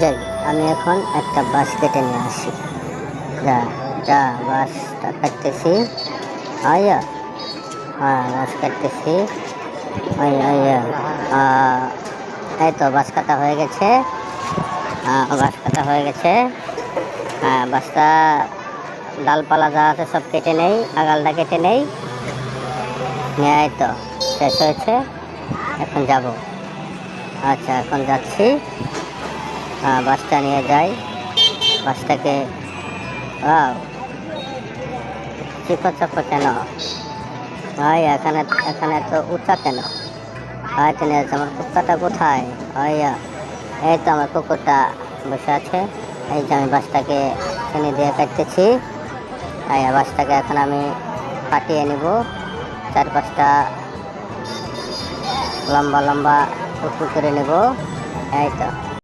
যাই, আমি এখন একটা বাস কেটে নিয়ে আসি। যা যা বাসটা কাটতেছি। আয়া হ্যাঁ বাস কাটতেছি। ওই আয়া এই তো বাস কাটা হয়ে গেছে। বাস কাটা হয়ে গেছে। হ্যাঁ বাসটা ডালপালা যা আছে সব কেটে নেই, আগালটা কেটে নেই। নিয়ে তো, শেষ হয়েছে। এখন যাব। আচ্ছা এখন যাচ্ছি। বাসটা নিয়ে যাই। বাসটাকে চিপা কেন? ভাই, এখানে এখানে তো উঁচা কেন? ভাই তিনি আমার কুত্তাটা কোথায়? ভাইয়া, এই তো আমার কুকুরটা বসে আছে। এই যে আমি বাসটাকে টেনে দিয়ে কাটতেছি। ভাইয়া, বাসটাকে এখন আমি কাটিয়ে নিব। চার পাঁচটা লম্বা লম্বা, উঁচু করে নেব। এই তো।